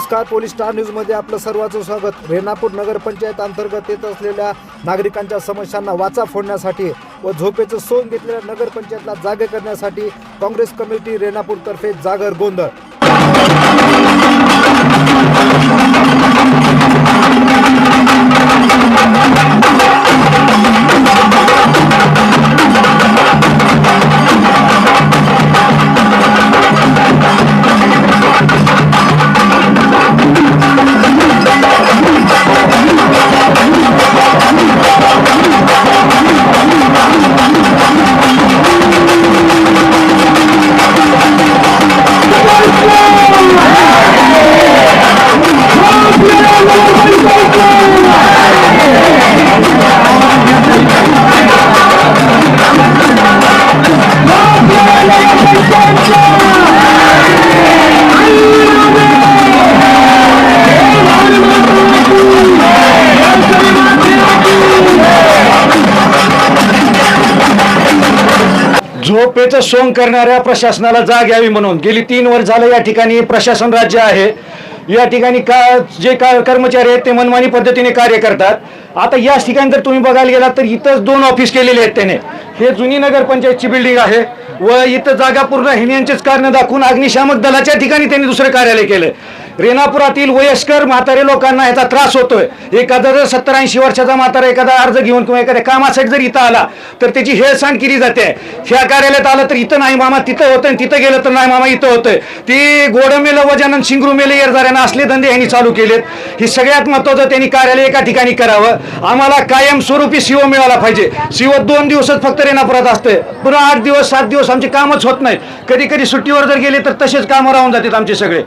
नमस्कार police star न्यूजमध्ये आपलं सर्वांचं स्वागत. रेणापूर नगरपंचायत अंतर्गत येत असलेल्या नागरिकांच्या समस्यांना वाचा फोडण्यासाठी व झोपेचं सोन घेतलेल्या नगरपंचायतला जागे करण्यासाठी काँग्रेस कमिटी रेणापूरतर्फे जागर गोंधळ. झोपेचं सोंग करणाऱ्या प्रशासनाला जाग यावी म्हणून गेली तीन वर्ष झालं या ठिकाणी प्रशासन राज्य आहे. या ठिकाणी का जे का कर्मचारी आहेत ते मनमानी पद्धतीने कार्य करतात. आता याच ठिकाणी जर तुम्ही बघायला गेलात तर इथंच दोन ऑफिस केलेले आहेत त्याने. हे जुनी नगरपंचायतची बिल्डिंग आहे व इथं जागा पूर्ण हिन्यांचेच कारण दाखवून अग्निशामक दलाच्या ठिकाणी त्यांनी दुसरं कार्यालय केलं. रेणापुरातील वयस्कर म्हातारे लोकांना याचा त्रास होतोय. एखादा जर सत्तर ऐंशी वर्षाचा म्हातारा एखादा अर्ज घेऊन किंवा एखाद्या कामासाठी जर इथं आला तर त्याची हेळसांड केली जाते. ह्या कार्यालयात आलं तर इथं नाही मामा तिथं होतं आणि तिथं गेलं तर नाही मामा इथं होतंय. ती गोडमेलं वजानन वजन शिंगरू मेलं असले धंदे यांनी चालू केलेत. हे सगळ्यात महत्वाचं त्यांनी कार्यालय एका ठिकाणी करावं. आम्हाला कायमस्वरूपी सीओ मिळाला पाहिजे. सीओ दोन दिवसच फक्त रेणापुरात असते पुन्हा आठ दिवस सात दिवस आमचे कामच होत नाही. कधी कधी सुट्टीवर जर गेले तर तसेच कामं राहून जातात आमचे सगळे.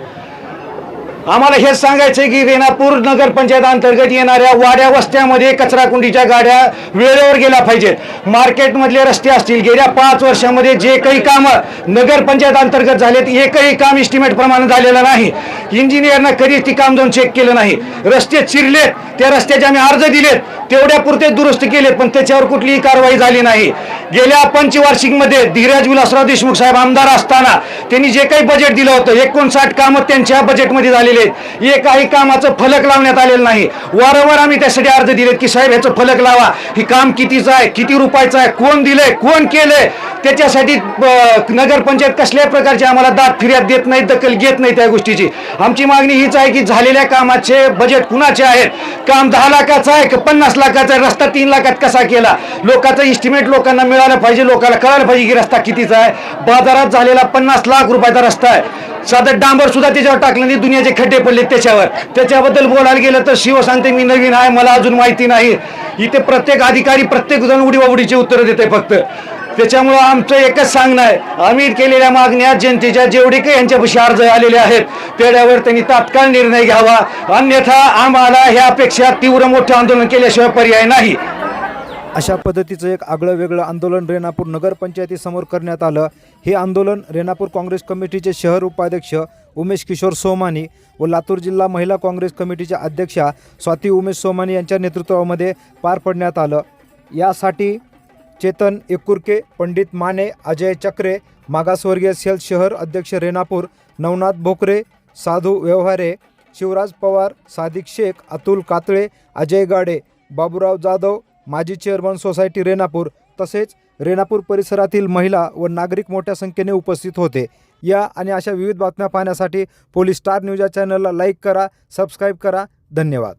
आम्हाला हेच सांगायचंय की रेणापूर नगरपंचायत अंतर्गत येणाऱ्या वाड्या वस्त्यामध्ये कचरा कुंडीच्या गाड्या वेळेवर गेल्या पाहिजेत. मार्केटमधले रस्ते असतील. गेल्या पाच वर्षामध्ये जे काही कामं नगरपंचायत अंतर्गत झालेत एकही काम इस्टिमेट प्रमाणे झालेलं नाही. इंजिनियरनं कधीच ती काम जाऊन चेक केलं नाही. रस्ते चिरलेत. त्या रस्त्याचे आम्ही अर्ज दिलेत. तेवढ्या पुरते दुरुस्त केले पण त्याच्यावर कुठलीही कारवाई झाली नाही. गेल्या पंचवार्षिकमध्ये धीरज विलासराव देशमुख साहेब आमदार असताना त्यांनी जे काही बजेट दिलं होतं एकोणसाठ कामं त्यांच्या बजेटमध्ये झालेले आहेत. काही कामाचं फलक लावण्यात आलेलं नाही. वारंवार आम्ही त्यासाठी अर्ज दिलेत की साहेब ह्याचं फलक लावा. ही काम कितीचं आहे किती रुपयाचं आहे कोण दिलंय कोण केलंय? त्याच्यासाठी नगरपंचायत कसल्या प्रकारची आम्हाला दाद फिर्याद देत नाही दखल घेत नाही त्या गोष्टीची. आमची मागणी हीच आहे की झालेल्या कामाचे बजेट कुणाचे आहेत? काम दहा लाखाचं आहे का पन्नास लाखाचा आहे? रस्ता तीन लाखात कसा केला? लोकांचा इस्टिमेट लोकांना मिळालं पाहिजे लोकांना कळायला पाहिजे की रस्ता कितीचा आहे. बाजारात झालेला पन्नास लाख रुपयाचा रस्ता आहे. साधं डांबर सुद्धा त्याच्यावर टाकलं नाही दुनियाचे खड्डे पडले त्याच्यावर. त्याच्याबद्दल बोलायला गेलं तर शिव सांगते मी नवीन आहे मला अजून माहिती नाही. इथे प्रत्येक अधिकारी प्रत्येक जण उडीवाउडीची उत्तरं देते फक्त. त्याच्यामुळं आमचं एकच सांगणं आहे आम्ही केलेल्या मागण्या जनतेच्या जेवढे काही यांच्यापाशी अर्ज आलेले आहेत तेवढ्यावर त्यांनी तात्काळ निर्णय घ्यावा. अन्यथा आम्हाला ह्या अपेक्षा तीव्र मोठं आंदोलन केल्याशिवाय पर्याय नाही. अशा पद्धतीचं एक आगळं वेगळं आंदोलन रेणापूर नगरपंचायतीसमोर करण्यात आलं. हे आंदोलन रेणापूर काँग्रेस कमिटीचे शहर उपाध्यक्ष उमेश किशोर सोमानी व लातूर जिल्हा महिला काँग्रेस कमिटीच्या अध्यक्षा स्वाती उमेश सोमानी यांच्या नेतृत्वामध्ये पार पडण्यात आलं. यासाठी चेतन एकुरके पंडित माने अजय चक्रे मागासवर्गीय सेल शहर अध्यक्ष रेणापूर नवनाथ भोकरे साधू व्यवहारे शिवराज पवार सादिक शेख अतुल कातळे अजय गाडे बाबूराव जाधव माजी चेअरमन सोसायटी रेणापूर तसेच रेणापूर परिसरातील महिला व नागरिक मोठ्या संख्येने उपस्थित होते. या आणि अशा विविध बातम्या पाहण्यासाठी पोलीस स्टार न्यूज या चॅनलला लाईक करा सबस्क्राईब करा. धन्यवाद.